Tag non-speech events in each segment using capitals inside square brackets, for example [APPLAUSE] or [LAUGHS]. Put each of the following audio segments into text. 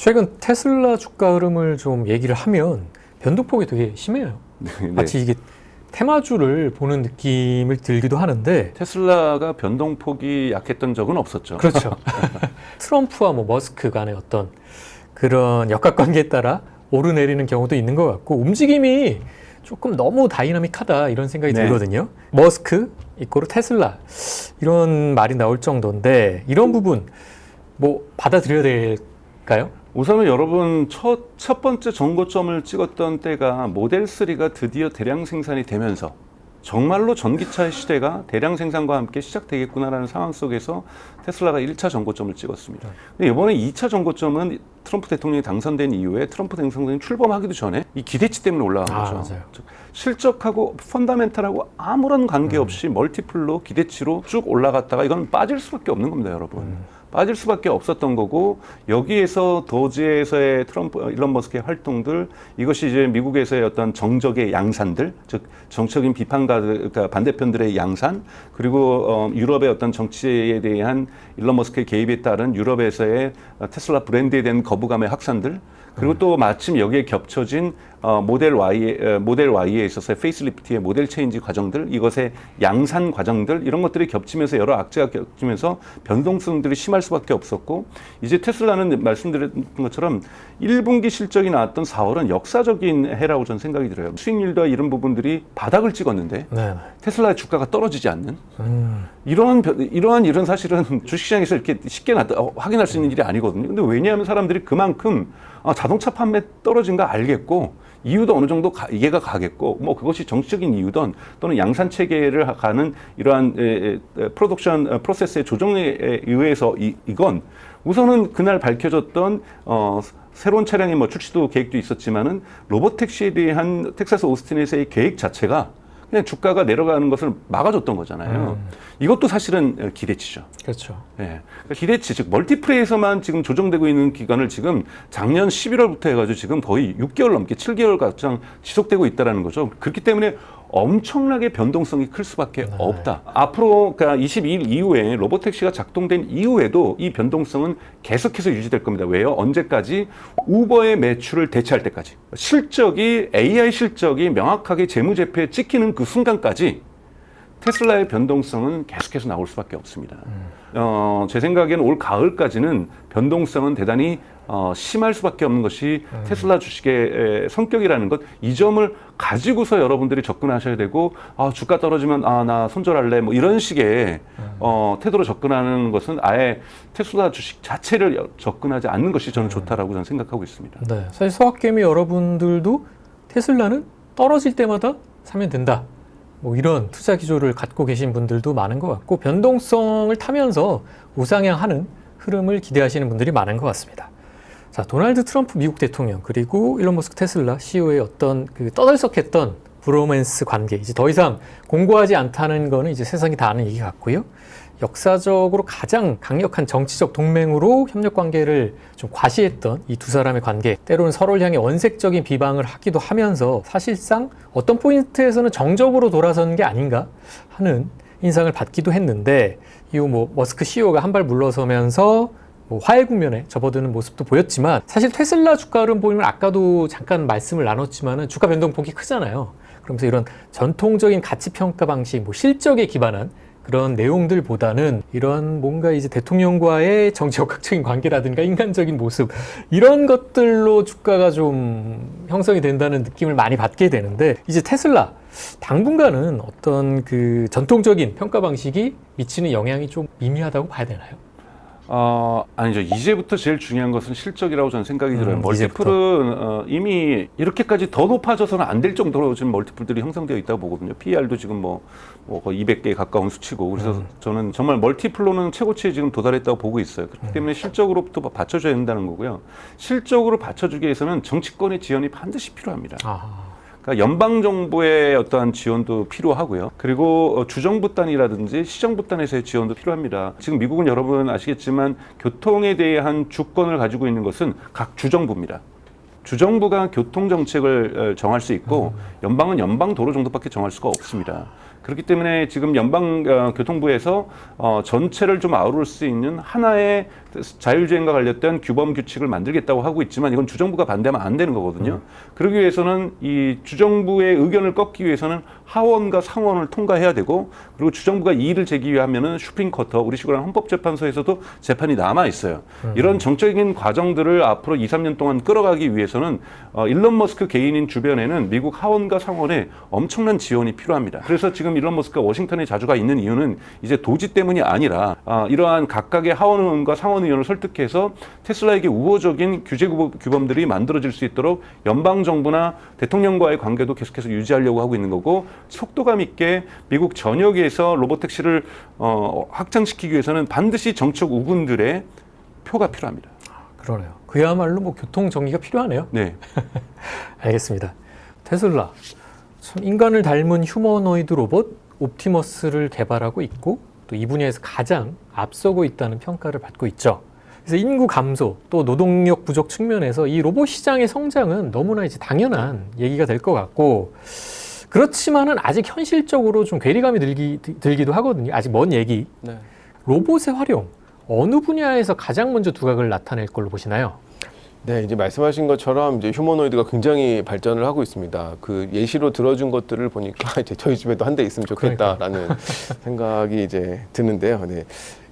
최근 테슬라 주가 흐름을 좀 얘기를 하면 변동폭이 되게 심해요. 네. 마치 이게 테마주를 보는 느낌을 들기도 하는데 테슬라가 변동폭이 약했던 적은 없었죠. 그렇죠. [LAUGHS] 트럼프와 뭐 머스크 간의 어떤 그런 역학 관계에 따라 오르내리는 경우도 있는 것 같고 움직임이 조금 너무 다이나믹하다 이런 생각이 네. 들거든요. 머스크 이꼬르 테슬라 이런 말이 나올 정도인데 이런 부분 뭐 받아들여야 될까요? 우선은 여러분 첫, 첫 번째 정고점을 찍었던 때가 모델 3가 드디어 대량 생산이 되면서 정말로 전기차의 시대가 대량 생산과 함께 시작되겠구나라는 상황 속에서 테슬라가 1차 정고점을 찍었습니다. 근데 이번에 2차 정고점은 트럼프 대통령이 당선된 이후에 트럼프 대통령이 출범하기도 전에 이 기대치 때문에 올라간 아, 거죠. 맞아요. 즉, 실적하고 펀다멘탈하고 아무런 관계없이 멀티플로 기대치로 쭉 올라갔다가 이건 빠질 수밖에 없는 겁니다, 여러분. 빠질 수밖에 없었던 거고 여기에서 도지에서의 트럼프 어, 일론 머스크의 활동들 이것이 이제 미국에서의 어떤 정적의 양산들 즉 정적인 비판가 그러니까 반대편들의 양산 그리고 어, 유럽의 어떤 정치에 대한 일론 머스크의 개입에 따른 유럽에서의 어, 테슬라 브랜드에 대한 거부감의 확산들 그리고 또 마침 여기에 겹쳐진 어, 모델 Y 에, 모델 Y에 있어서의 페이스리프트의 모델 체인지 과정들 이것의 양산 과정들 이런 것들이 겹치면서 여러 악재가 겹치면서 변동성들이 심할 수밖에 없었고 이제 테슬라는 말씀드린 것처럼 1분기 실적이 나왔던 4월은 역사적인 해라고 저는 생각이 들어요. 수익률과 이런 부분들이 바닥을 찍었는데 네. 테슬라의 주가가 떨어지지 않는 음, 이러한 변- 이러한 일은 사실은 주식시장에서 이렇게 쉽게 나, 어, 확인할 수 있는 일이 아니거든요. 근데 왜냐하면 사람들이 그만큼 아, 자동차 판매 떨어진 거 알겠고 이유도 어느 정도 가- 이해가 가겠고 뭐 그것이 정치적인 이유든 또는 양산 체계를 하- 가는 이러한 에, 에, 에, 프로덕션 어, 프로세스의 조정에 의해서 이, 이건 우선은 그날 밝혀졌던 어, 새로운 차량의 뭐 출시도 계획도 있었지만은 로보택시에 대한 텍사스 오스틴에서의 계획 자체가 그냥 주가가 내려가는 것을 막아줬던 거잖아요. 이것도 사실은 기대치죠. 그렇죠. 예. 그러니까 기대치, 즉 멀티플레이에서만 지금 조정되고 있는 기간을 지금 작년 11월부터 해가지고 지금 거의 6개월 넘게 7개월 가량 지속되고 있다라는 거죠. 그렇기 때문에 엄청나게 변동성이 클 수밖에 없다. 앞으로 그러니까 22일 이후에 로보택시가 작동된 이후에도 이 변동성은 계속해서 유지될 겁니다. 왜요? 언제까지 우버의 매출을 대체할 때까지 실적이 AI 실적이 명확하게 재무제표에 찍히는 그 순간까지 테슬라의 변동성은 계속해서 나올 수밖에 없습니다. 어, 제 생각에는 올 가을까지는 변동성은 대단히 어, 심할 수밖에 없는 것이 테슬라 주식의 에, 성격이라는 것, 이 점을 가지고서 여러분들이 접근하셔야 되고, 아, 주가 떨어지면, 아, 나 손절할래, 뭐 이런 식의 어, 태도로 접근하는 것은 아예 테슬라 주식 자체를 여- 접근하지 않는 것이 저는 좋다라고 저는 생각하고 있습니다. 네, 사실 서학개미 여러분들도 테슬라는 떨어질 때마다 사면 된다. 뭐 이런 투자 기조를 갖고 계신 분들도 많은 것 같고 변동성을 타면서 우상향하는 흐름을 기대하시는 분들이 많은 것 같습니다. 자, 도널드 트럼프 미국 대통령 그리고 일론 머스크 테슬라 CEO의 어떤 그 떠들썩했던 브로맨스 관계 이제 더 이상 공고하지 않다는 거는 이제 세상이 다 아는 얘기 같고요. 역사적으로 가장 강력한 정치적 동맹으로 협력 관계를 좀 과시했던 이 두 사람의 관계, 때로는 서로를 향해 원색적인 비방을 하기도 하면서 사실상 어떤 포인트에서는 정적으로 돌아선 게 아닌가 하는 인상을 받기도 했는데 이후 뭐 머스크 CEO가 한 발 물러서면서 뭐 화해 국면에 접어드는 모습도 보였지만 사실 테슬라 주가 흐름 보면 아까도 잠깐 말씀을 나눴지만은 주가 변동폭이 크잖아요. 그러면서 이런 전통적인 가치 평가 방식, 뭐 실적에 기반한 그런 내용들보다는 이런 뭔가 이제 대통령과의 정치역학적인 관계라든가 인간적인 모습 이런 것들로 주가가 좀 형성이 된다는 느낌을 많이 받게 되는데 이제 테슬라 당분간은 어떤 그 전통적인 평가 방식이 미치는 영향이 좀 미미하다고 봐야 되나요? 어, 아니죠. 이제부터 제일 중요한 것은 실적이라고 저는 생각이 들어요. 음, 멀티플은 어, 이미 이렇게까지 더 높아져서는 안 될 정도로 지금 멀티플들이 형성되어 있다고 보거든요. PER도 지금 뭐, 뭐 거의 200개에 가까운 수치고 그래서 음. 저는 정말 멀티플로는 최고치에 지금 도달했다고 보고 있어요. 그렇기 음. 때문에 실적으로부터 받쳐줘야 된다는 거고요. 실적으로 받쳐주기 위해서는 정치권의 지원이 반드시 필요합니다. 아, 그러니까 연방 정부의 어떠한 지원도 필요하고요. 그리고 어, 주정부 단이라든지 시정부 단에서의 지원도 필요합니다. 지금 미국은 여러분 아시겠지만 교통에 대한 주권을 가지고 있는 것은 각 주정부입니다. 주정부가 교통 정책을 어, 정할 수 있고 연방은 연방 도로 정도밖에 정할 수가 없습니다. 그렇기 때문에 지금 연방 어, 교통부에서 어, 전체를 좀 아우를 수 있는 하나의 자율주행과 관련된 규범 규칙을 만들겠다고 하고 있지만 이건 주정부가 반대하면 안 되는 거거든요. 그러기 위해서는 이 주정부의 의견을 꺾기 위해서는 하원과 상원을 통과해야 되고 그리고 주정부가 이의를 제기하면은 슈프림 커터 우리 식으로 헌법재판소에서도 재판이 남아 있어요. 이런 정적인 과정들을 앞으로 2, 3년 동안 끌어가기 위해서는 어, 일론 머스크 개인인 주변에는 미국 하원과 상원에 엄청난 지원이 필요합니다. 그래서 지금 일론 머스크가 워싱턴에 자주 가 있는 이유는 이제 도지 때문이 아니라 아, 이러한 각각의 하원 의원과 상원 의원을 설득해서 테슬라에게 우호적인 규제 규범- 규범들이 만들어질 수 있도록 연방 정부나 대통령과의 관계도 계속해서 유지하려고 하고 있는 거고 속도감 있게 미국 전역에서 로보택시를 어, 확장시키기 위해서는 반드시 정책 우군들의 표가 필요합니다. 그러네요. 그야말로 뭐 교통 정리가 필요하네요. 네. [LAUGHS] 알겠습니다. 테슬라 참 인간을 닮은 휴머노이드 로봇 옵티머스를 개발하고 있고 또 이 분야에서 가장 앞서고 있다는 평가를 받고 있죠. 그래서 인구 감소 또 노동력 부족 측면에서 이 로봇 시장의 성장은 너무나 이제 당연한 얘기가 될 것 같고 그렇지만은 아직 현실적으로 좀 괴리감이 들기, 들기도 하거든요. 아직 먼 얘기. 네. 로봇의 활용 어느 분야에서 가장 먼저 두각을 나타낼 걸로 보시나요? 네, 이제 말씀하신 것처럼 이제 휴머노이드가 굉장히 발전을 하고 있습니다. 그 예시로 들어준 것들을 보니까 [LAUGHS] 이제 저희 집에도 한 대 있으면 좋겠다라는 생각이 이제 드는데요. 네.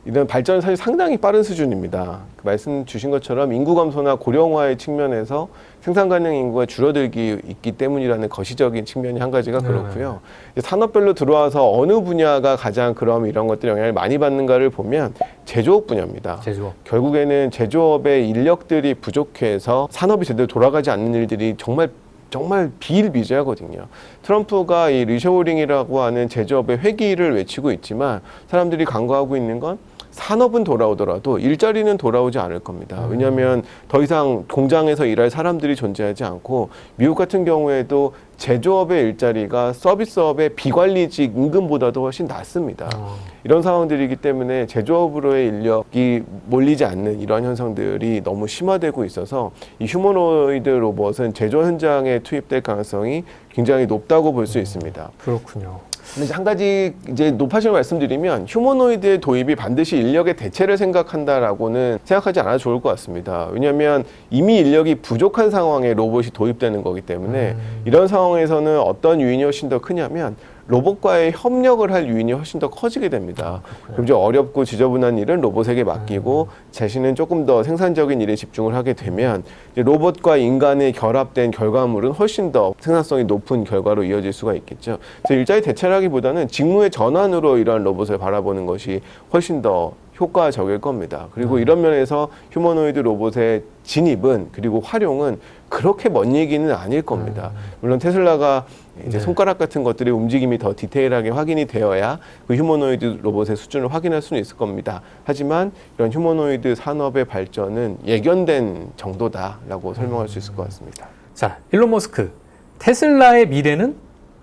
이런 발전은 사실 상당히 빠른 수준입니다. 그 말씀 주신 것처럼 인구 감소나 고령화의 측면에서 생산 가능 인구가 줄어들기 있기 때문이라는 거시적인 측면이 한 가지가 네. 그렇고요. 산업별로 들어와서 어느 분야가 가장 그럼 이런 것들 영향을 많이 받는가를 보면 제조업 분야입니다. 제조업. 결국에는 제조업의 인력들이 부족해서 산업이 제대로 돌아가지 않는 일들이 정말 정말 비일비재하거든요. 트럼프가 이 리쇼링이라고 하는 제조업의 회기를 외치고 있지만 사람들이 간과하고 있는 건 산업은 돌아오더라도 일자리는 돌아오지 않을 겁니다. 왜냐하면 더 이상 공장에서 일할 사람들이 존재하지 않고 미국 같은 경우에도 제조업의 일자리가 서비스업의 비관리직 임금보다도 훨씬 낮습니다. 어, 이런 상황들이기 때문에 제조업으로의 인력이 몰리지 않는 이러한 현상들이 너무 심화되고 있어서 이 휴머노이드 로봇은 제조 현장에 투입될 가능성이 굉장히 높다고 볼 수 있습니다. 그렇군요. 근데 이제 한 가지 이제 높아지는 말씀드리면 휴머노이드의 도입이 반드시 인력의 대체를 생각한다라고는 생각하지 않아도 좋을 것 같습니다. 왜냐하면 이미 인력이 부족한 상황에 로봇이 도입되는 거기 때문에 이런 상황에서는 어떤 유인이 훨씬 더 크냐면 로봇과의 협력을 할 유인이 훨씬 더 커지게 됩니다. 그럼 이제 어렵고 지저분한 일은 로봇에게 맡기고 자신은 조금 더 생산적인 일에 집중을 하게 되면 로봇과 인간의 결합된 결과물은 훨씬 더 생산성이 높은 결과로 이어질 수가 있겠죠. 그래서 일자리 대체라기보다는 직무의 전환으로 이러한 로봇을 바라보는 것이 훨씬 더 효과적일 겁니다. 그리고 이런 면에서 휴머노이드 로봇의 진입은 그리고 활용은 그렇게 먼 얘기는 아닐 겁니다. 물론 테슬라가 이제 네. 손가락 같은 것들의 움직임이 더 디테일하게 확인이 되어야 그 휴머노이드 로봇의 수준을 확인할 수는 있을 겁니다. 하지만 이런 휴머노이드 산업의 발전은 예견된 정도다라고 설명할 수 있을 것 같습니다. 자, 일론 머스크. 테슬라의 미래는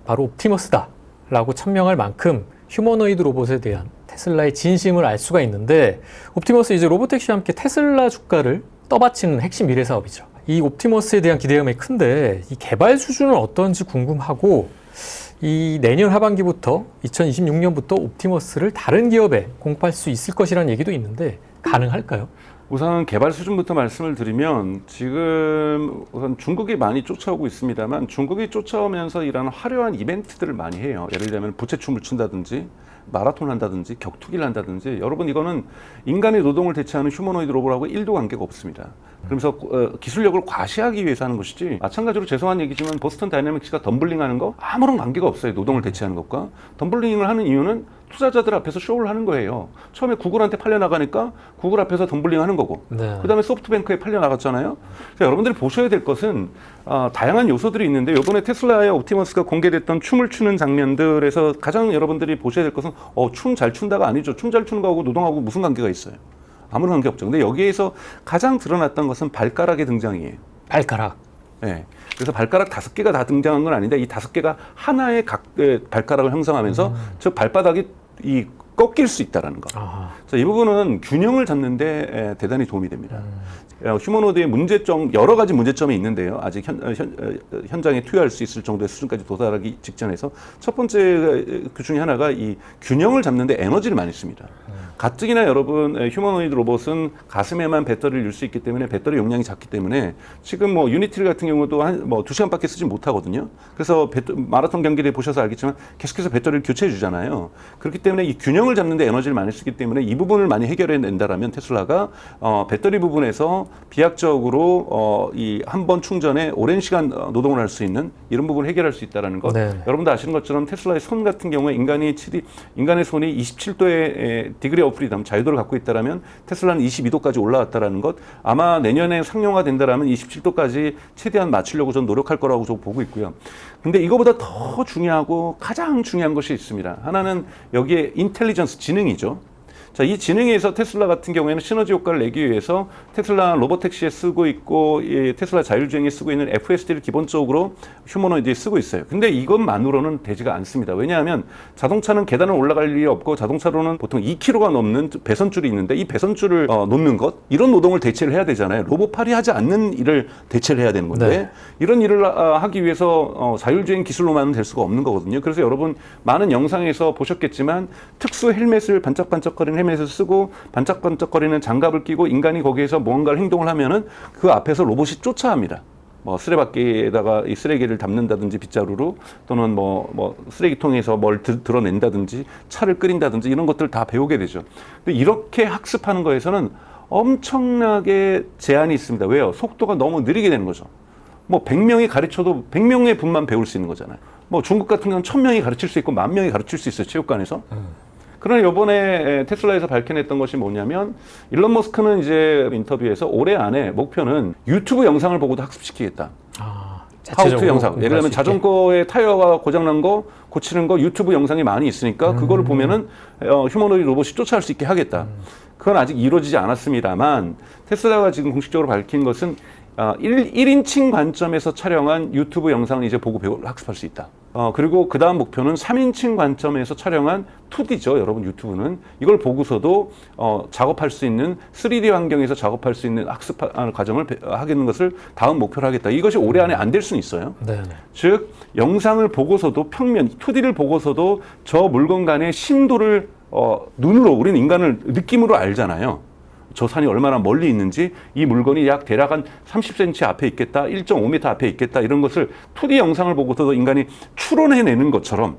바로 옵티머스다. 라고 천명할 만큼 휴머노이드 로봇에 대한 테슬라의 진심을 알 수가 있는데 옵티머스 이제 로보택시와 함께 테슬라 주가를 떠받치는 핵심 미래 사업이죠. 이 옵티머스에 대한 기대감이 큰데 이 개발 수준은 어떤지 궁금하고 이 내년 하반기부터 2026년부터 옵티머스를 다른 기업에 공급할 수 있을 것이라는 얘기도 있는데 가능할까요? 우선 개발 수준부터 말씀을 드리면 지금 우선 중국이 많이 쫓아오고 있습니다만 중국이 쫓아오면서 이런 화려한 이벤트들을 많이 해요. 예를 들면 부채춤을 춘다든지 마라톤 한다든지 격투기를 한다든지 여러분 이거는 인간의 노동을 대체하는 휴머노이드 로봇하고 일도 관계가 없습니다. 그러면서 어, 기술력을 과시하기 위해서 하는 것이지 마찬가지로 죄송한 얘기지만 보스턴 다이내믹스가 덤블링 하는 거 아무런 관계가 없어요. 노동을 대체하는 것과 덤블링을 하는 이유는 투자자들 앞에서 쇼를 하는 거예요. 처음에 구글한테 팔려 나가니까 구글 앞에서 덤블링 하는 거고 네. 그 다음에 소프트뱅크에 팔려 나갔잖아요. 그래서 여러분들이 보셔야 될 것은 아, 다양한 요소들이 있는데 이번에 테슬라의 옵티머스가 공개됐던 춤을 추는 장면들에서 가장 여러분들이 보셔야 될 것은 어, 춤 잘 춘다가 아니죠. 춤 잘 추는 거하고 노동하고 무슨 관계가 있어요? 아무런 관계 없죠. 근데 여기에서 가장 드러났던 것은 발가락의 등장이에요. 발가락. 예. 그래서 발가락 다섯 개가 다 등장한 건 아닌데 이 다섯 개가 하나의 각 에, 발가락을 형성하면서 저 발바닥이 이 꺾일 수 있다라는 거. 아하. 그래서 이 부분은 균형을 잡는데 에, 대단히 도움이 됩니다. 어, 휴머노드의 문제점 여러 가지 문제점이 있는데요. 아직 현, 어, 현, 어, 현장에 투여할 수 있을 정도의 수준까지 도달하기 직전에서 첫 번째 그 중에 하나가 이 균형을 잡는데 에너지를 많이 씁니다. 가뜩이나 여러분 에, 휴머노이드 로봇은 가슴에만 배터리를 줄수 있기 때문에 배터리 용량이 작기 때문에 지금 뭐 유니티를 같은 경우도 한뭐두 시간밖에 쓰지 못하거든요. 그래서 배터, 마라톤 경기를 보셔서 알겠지만 계속해서 배터리를 교체해 주잖아요. 그렇기 때문에 이 균형 을 잡는데 에너지를 많이 쓰기 때문에 이 부분을 많이 해결해 낸다라면 테슬라가 어, 배터리 부분에서 비약적으로 어, 이한 번 충전에 오랜 시간 어, 노동을 할 수 있는 이런 부분을 해결할 수 있다라는 것. 네. 여러분도 아시는 것처럼 테슬라의 손 같은 경우에 인간이 7이 인간의 손이 27도의 디그리 오브 프리덤 자유도를 갖고 있다라면 테슬라는 22도까지 올라왔다라는 것. 아마 내년에 상용화 된다라면 27도까지 최대한 맞추려고 전 노력할 거라고 저 보고 있고요. 근데 이거보다 더 중요하고 가장 중요한 것이 있습니다. 하나는 여기에 인텔리 전스 지능이죠. 자, 이 지능에서 테슬라 같은 경우에는 시너지 효과를 내기 위해서 테슬라 로보택시에 쓰고 있고 이 테슬라 자율주행에 쓰고 있는 FSD를 기본적으로 휴머노이드에 쓰고 있어요. 근데 이것만으로는 되지가 않습니다. 왜냐하면 자동차는 계단을 올라갈 일이 없고 자동차로는 보통 2km가 넘는 배선줄이 있는데 이 배선줄을 어, 놓는 것 이런 노동을 대체를 해야 되잖아요. 로봇팔이 하지 않는 일을 대체를 해야 되는 건데 네. 이런 일을 아, 하기 위해서 어, 자율주행 기술로만은 될 수가 없는 거거든요. 그래서 여러분 많은 영상에서 보셨겠지만 특수 헬멧을 반짝반짝거리는 헬멧 을 쓰고 반짝반짝거리는 장갑을 끼고 인간이 거기에서 무언가를 행동을 하면은 그 앞에서 로봇이 쫓아합니다. 뭐 쓰레받기에다가 이 쓰레기를 담는다든지 빗자루로 또는 뭐, 뭐 쓰레기통에서 뭘 드, 드러낸다든지 차를 끓인다든지 이런 것들 다 배우게 되죠. 근데 이렇게 학습하는 거에서는 엄청나게 제한이 있습니다. 왜요? 속도가 너무 느리게 되는 거죠. 뭐 100명이 가르쳐도 100명의 분만 배울 수 있는 거잖아요. 뭐 중국 같은 경우는 1000명이 가르칠 수 있고 만 명이 가르칠 수 있어요. 체육관에서. 그러나 이번에 테슬라에서 밝혀냈던 것이 뭐냐면 일론 머스크는 이제 인터뷰에서 올해 안에 목표는 유튜브 영상을 보고도 학습시키겠다. 아, 자체적으로 영상. 예를 들면. 자전거의 타이어가 고장난 거 고치는 거 유튜브 영상이 많이 있으니까 음. 그거를 보면은 어, 휴머노이드 로봇이 쫓아갈 수 있게 하겠다. 그건 아직 이루어지지 않았습니다만 테슬라가 지금 공식적으로 밝힌 것은 어, 1, 1인칭 관점에서 촬영한 유튜브 영상을 이제 보고 배우, 학습할 수 있다. 어, 그리고 그 다음 목표는 3인칭 관점에서 촬영한 2D죠. 여러분 유튜브는. 이걸 보고서도 어, 작업할 수 있는 3D 환경에서 작업할 수 있는 학습 하- 과정을 배- 하겠는 것을 다음 목표로 하겠다. 이것이 올해 안에 안 될 수는 있어요. 네, 네. 즉 영상을 보고서도 평면 2D를 보고서도 저 물건 간의 심도를 어, 눈으로 우리는 인간을 느낌으로 알잖아요. 저 산이 얼마나 멀리 있는지 이 물건이 약 대략 한 30cm 앞에 있겠다, 1.5m 앞에 있겠다 이런 것을 2D 영상을 보고서도 인간이 추론해내는 것처럼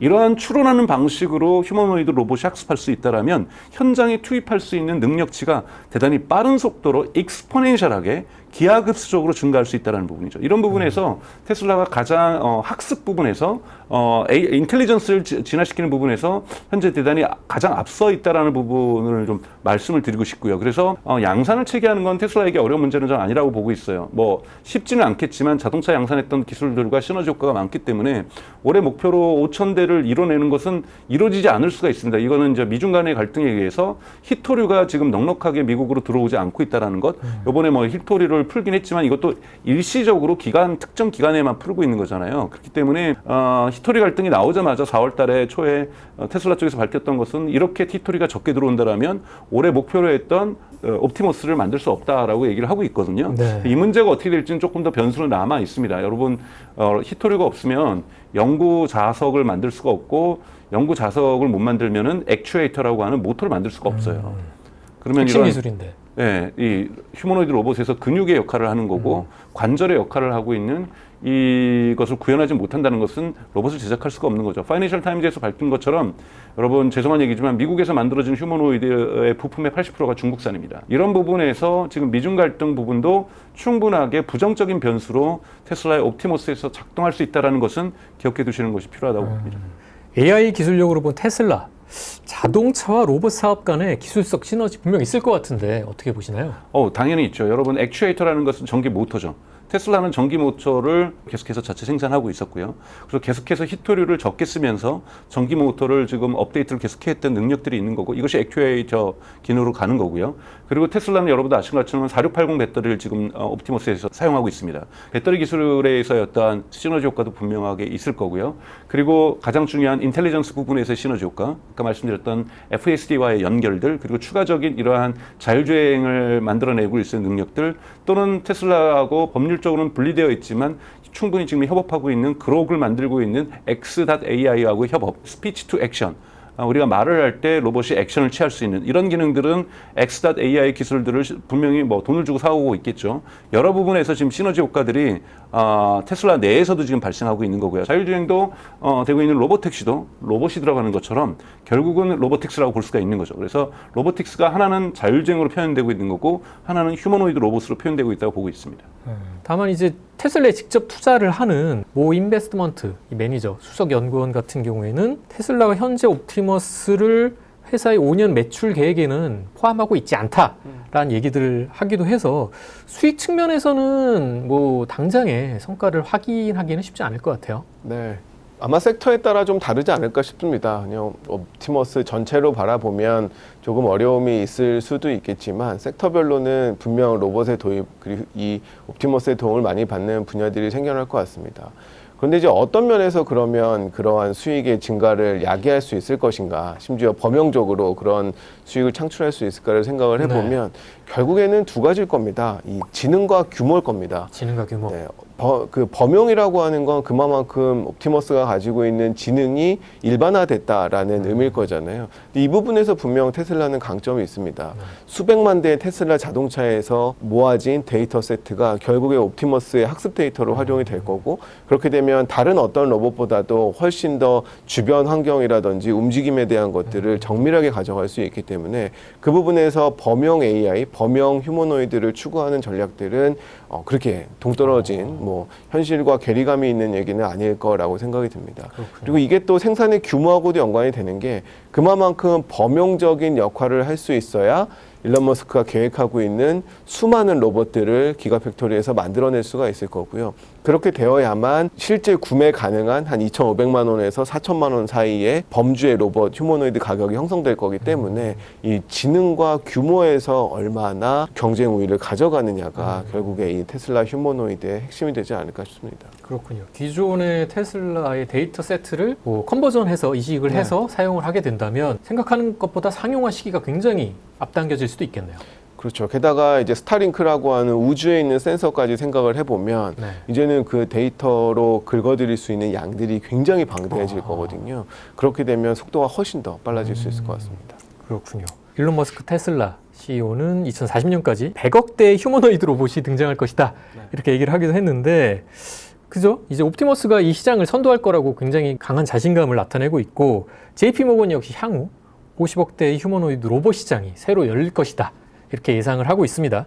이러한 추론하는 방식으로 휴머노이드 로봇이 학습할 수 있다라면 현장에 투입할 수 있는 능력치가 대단히 빠른 속도로 익스포넨셜하게 기하급수적으로 증가할 수 있다는 부분이죠. 이런 부분에서 테슬라가 가장 어, 학습 부분에서 어, 에이, 인텔리전스를 지- 진화시키는 부분에서 현재 대단히 아- 가장 앞서 있다라는 부분을 좀 말씀을 드리고 싶고요. 그래서 어, 양산을 체계하는 건 테슬라에게 어려운 문제는 전 아니라고 보고 있어요. 뭐 쉽지는 않겠지만 자동차 양산했던 기술들과 시너지 효과가 많기 때문에 올해 목표로 5천 대를 이뤄내는 것은 이루어지지 않을 수가 있습니다. 이거는 이제 미중 간의 갈등에 의해서 히토류가 지금 넉넉하게 미국으로 들어오지 않고 있다라는 것. 이번에 뭐 히토류를 풀긴 했지만 이것도 일시적으로 기간 특정 기간에만 풀고 있는 거잖아요. 그렇기 때문에 어, 히토리 갈등이 나오자마자 4월달에 초에 어, 테슬라 쪽에서 밝혔던 것은 이렇게 히토리가 적게 들어온다라면 올해 목표로 했던 어, 옵티머스를 만들 수 없다라고 얘기를 하고 있거든요. 네. 이 문제가 어떻게 될지는 조금 더 변수는 남아 있습니다. 여러분 어, 히토류가 없으면 연구 자석을 만들 수가 없고 연구 자석을 못 만들면은 액추에이터라고 하는 모터를 만들 수가 없어요. 그러면 핵심 이런 기술인데. 예, 이 휴머노이드 로봇에서 근육의 역할을 하는 거고 관절의 역할을 하고 있는 이것을 구현하지 못한다는 것은 로봇을 제작할 수가 없는 거죠. 파이낸셜 타임즈에서 밝힌 것처럼 여러분 죄송한 얘기지만 미국에서 만들어진 휴머노이드의 부품의 80%가 중국산입니다. 이런 부분에서 지금 미중 갈등 부분도 충분하게 부정적인 변수로 테슬라의 옵티머스에서 작동할 수 있다는 것은 기억해 두시는 것이 필요하다고 봅니다. AI 기술력으로 본 테슬라 자동차와 로봇 사업 간의 기술적 시너지 분명 있을 것 같은데 어떻게 보시나요? 어, 당연히 있죠. 여러분, 액추에이터라는 것은 전기 모터죠. 테슬라는 전기 모터를 계속해서 자체 생산하고 있었고요. 그래서 계속해서 히토류를 적게 쓰면서 전기 모터를 지금 업데이트를 계속했던 능력들이 있는 거고 이것이 액추에이터 기능으로 가는 거고요. 그리고 테슬라는 여러분도 아시는 것처럼 4680 배터리를 지금 어, 옵티머스에서 사용하고 있습니다. 배터리 기술에서의 어떠한 시너지 효과도 분명하게 있을 거고요. 그리고 가장 중요한 인텔리전스 부분에서의 시너지 효과, 아까 말씀드렸던 FSD와의 연결들, 그리고 추가적인 이러한 자율주행을 만들어내고 있는 능력들, 또는 테슬라하고 법률 적으로는 분리되어 있지만 충분히 지금 협업하고 있는 그록을 만들고 있는 X.AI하고 협업, 스피치 투 액션, 아, 우리가 말을 할 때 로봇이 액션을 취할 수 있는 이런 기능들은 X.AI 기술들을 시- 분명히 뭐 돈을 주고 사오고 있겠죠. 여러 부분에서 지금 시너지 효과들이 아, 테슬라 내에서도 지금 발생하고 있는 거고요. 자율주행도 어, 되고 있는 로보택시도 로봇이 들어가는 것처럼 결국은 로보틱스라고 볼 수가 있는 거죠. 그래서 로보틱스가 하나는 자율주행으로 표현되고 있는 거고 하나는 휴머노이드 로봇으로 표현되고 있다고 보고 있습니다. 다만 이제 테슬라에 직접 투자를 하는 모 인베스트먼트 이 매니저 수석 연구원 같은 경우에는 테슬라가 현재 옵티머스를 회사의 5년 매출 계획에는 포함하고 있지 않다라는 얘기들을 하기도 해서 수익 측면에서는 뭐 당장의 성과를 확인하기는 쉽지 않을 것 같아요. 네. 아마 섹터에 따라 좀 다르지 않을까 싶습니다. 그냥 옵티머스 전체로 바라보면 조금 어려움이 있을 수도 있겠지만 섹터별로는 분명 로봇의 도입 그리고 이 옵티머스의 도움을 많이 받는 분야들이 생겨날 것 같습니다. 그런데 이제 어떤 면에서 그러면 그러한 수익의 증가를 야기할 수 있을 것인가, 심지어 범용적으로 그런 수익을 창출할 수 있을까를 생각을 해보면 결국에는 두 가지일 겁니다. 이 지능과 규모일 겁니다. 지능과 규모. 네, 버, 그 범용이라고 하는 건 그만큼 옵티머스가 가지고 있는 지능이 일반화됐다라는 의미일 거잖아요. 이 부분에서 분명 테슬라 는 강점이 있습니다. 수백만 대의 테슬라 자동차에서 모아진 데이터 세트가 결국에 옵티머스의 학습 데이터로 활용이 될 거고 그렇게 되면 다른 어떤 로봇보다도 훨씬 더 주변 환경이라든지 움직임에 대한 것들을 정밀하게 가져갈 수 있기 때문에 그 부분에서 범용 AI, 범용 휴머노이드를 추구하는 전략들은 어, 그렇게 동떨어진 뭐 현실과 괴리감이 있는 얘기는 아닐 거라고 생각이 듭니다. 그리고 이게 또 생산의 규모하고도 연관이 되는 게 그만큼 범용적인 역할을 할 수 있어야 일론 머스크가 계획하고 있는 수많은 로봇들을 기가 팩토리에서 만들어낼 수가 있을 거고요. 그렇게 되어야만 실제 구매 가능한 한 2,500만 원에서 4천만 원 사이의 범주의 로봇 휴머노이드 가격이 형성될 거기 때문에 이 지능과 규모에서 얼마나 경쟁 우위를 가져가느냐가 결국에 이 테슬라 휴머노이드의 핵심이 되지 않을까 싶습니다. 그렇군요. 기존의 테슬라의 데이터 세트를 뭐 컨버전해서 이식을 네. 해서 사용을 하게 된다면 생각하는 것보다 상용화 시기가 굉장히 앞당겨질 수도 있겠네요. 그렇죠. 게다가 이제 스타링크라고 하는 우주에 있는 센서까지 생각을 해보면 네. 이제는 그 데이터로 긁어들일 수 있는 양들이 굉장히 방대해질 아. 거거든요. 그렇게 되면 속도가 훨씬 더 빨라질 수 있을 것 같습니다. 그렇군요. 일론 머스크 테슬라 CEO는 2040년까지 100억 대의 휴머노이드 로봇이 등장할 것이다. 이렇게 얘기를 하기도 했는데 그죠? 이제 옵티머스가 이 시장을 선도할 거라고 굉장히 강한 자신감을 나타내고 있고 JP 모건 역시 향후 50억 대의 휴머노이드 로봇 시장이 새로 열릴 것이다. 이렇게 예상을 하고 있습니다.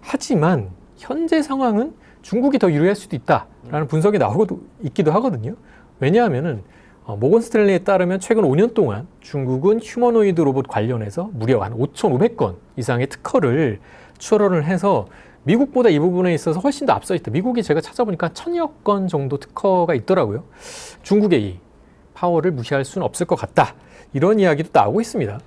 하지만 현재 상황은 중국이 더 유리할 수도 있다라는 분석이 나오고 있기도 하거든요. 왜냐하면은 어, 모건 스탠리에 따르면 최근 5년 동안 중국은 휴머노이드 로봇 관련해서 무려 한 5,500건 이상의 특허를 출원을 해서 미국보다 이 부분에 있어서 훨씬 더 앞서 있다. 미국이 제가 찾아보니까 천여 건 정도 특허가 있더라고요. 중국의 이 파워를 무시할 수는 없을 것 같다. 이런 이야기도 나오고 있습니다.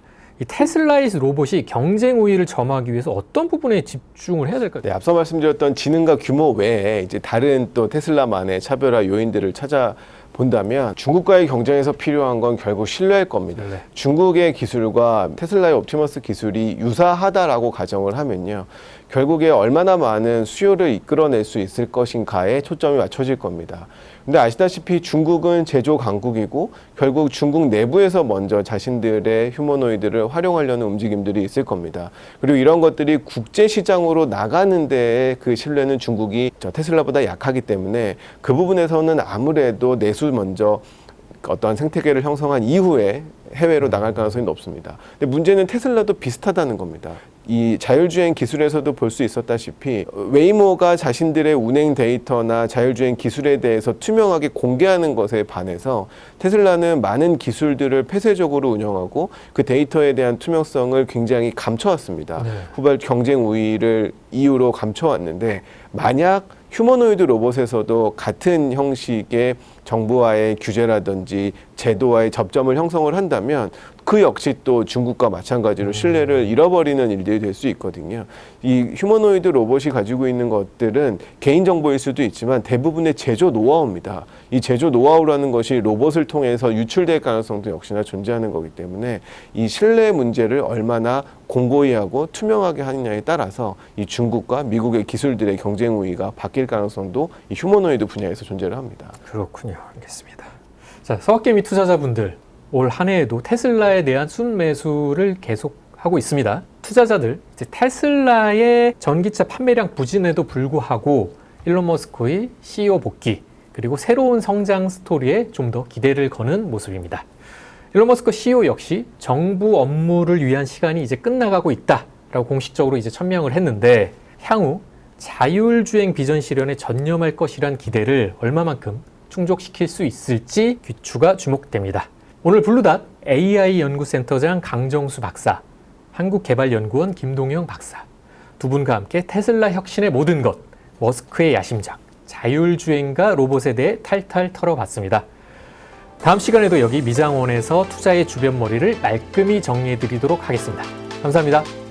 이 테슬라의 로봇이 경쟁 우위를 점하기 위해서 어떤 부분에 집중을 해야 될까요? 네, 앞서 말씀드렸던 지능과 규모 외에 이제 다른 또 테슬라만의 차별화 요인들을 찾아 본다면 중국과의 경쟁에서 필요한 건 결국 신뢰일 겁니다. 네. 중국의 기술과 테슬라의 옵티머스 기술이 유사하다라고 가정을 하면요. 결국에 얼마나 많은 수요를 이끌어낼 수 있을 것인가에 초점이 맞춰질 겁니다. 근데 아시다시피 중국은 제조 강국이고 결국 중국 내부에서 먼저 자신들의 휴머노이드를 활용하려는 움직임들이 있을 겁니다. 그리고 이런 것들이 국제 시장으로 나가는 데에 그 신뢰는 중국이 저 테슬라보다 약하기 때문에 그 부분에서는 아무래도 내수 먼저 어떠한 생태계를 형성한 이후에 해외로 나갈 가능성이 높습니다. 근데 문제는 테슬라도 비슷하다는 겁니다. 이 자율주행 기술에서도 볼 수 있었다시피 웨이모가 자신들의 운행 데이터나 자율주행 기술에 대해서 투명하게 공개하는 것에 반해서 테슬라는 많은 기술들을 폐쇄적으로 운영하고 그 데이터에 대한 투명성을 굉장히 감춰왔습니다. 네. 후발 경쟁 우위를 이유로 감춰왔는데 만약 휴머노이드 로봇에서도 같은 형식의 정부와의 규제라든지 제도와의 접점을 형성을 한다면 그 역시 또 중국과 마찬가지로 신뢰를 잃어버리는 일들이 될 수 있거든요. 이 휴머노이드 로봇이 가지고 있는 것들은 개인 정보일 수도 있지만 대부분의 제조 노하우입니다. 이 제조 노하우라는 것이 로봇을 통해서 유출될 가능성도 역시나 존재하는 거기 때문에 이 신뢰 문제를 얼마나 공고히 하고 투명하게 하느냐에 따라서 이 중국과 미국의 기술들의 경쟁 우위가 바뀔 가능성도 이 휴머노이드 분야에서 존재를 합니다. 그렇군요. 알겠습니다. 자, 서학개미 투자자분들 올 한 해에도 테슬라에 대한 순매수를 계속 하고 있습니다. 투자자들 이제 테슬라의 전기차 판매량 부진에도 불구하고 일론 머스크의 CEO 복귀 그리고 새로운 성장 스토리에 좀 더 기대를 거는 모습입니다. 일론 머스크 CEO 역시 정부 업무를 위한 시간이 이제 끝나가고 있다라고 공식적으로 이제 천명을 했는데 향후 자율주행 비전 실현에 전념할 것이란 기대를 얼마만큼 충족시킬 수 있을지 귀추가 주목됩니다. 오늘 블루닷 AI 연구센터장 강정수 박사, 한국개발연구원 김동영 박사 두 분과 함께 테슬라 혁신의 모든 것, 머스크의 야심작, 자율주행과 로봇에 대해 탈탈 털어봤습니다. 다음 시간에도 여기 미장원에서 투자의 주변 머리를 말끔히 정리해 드리도록 하겠습니다. 감사합니다.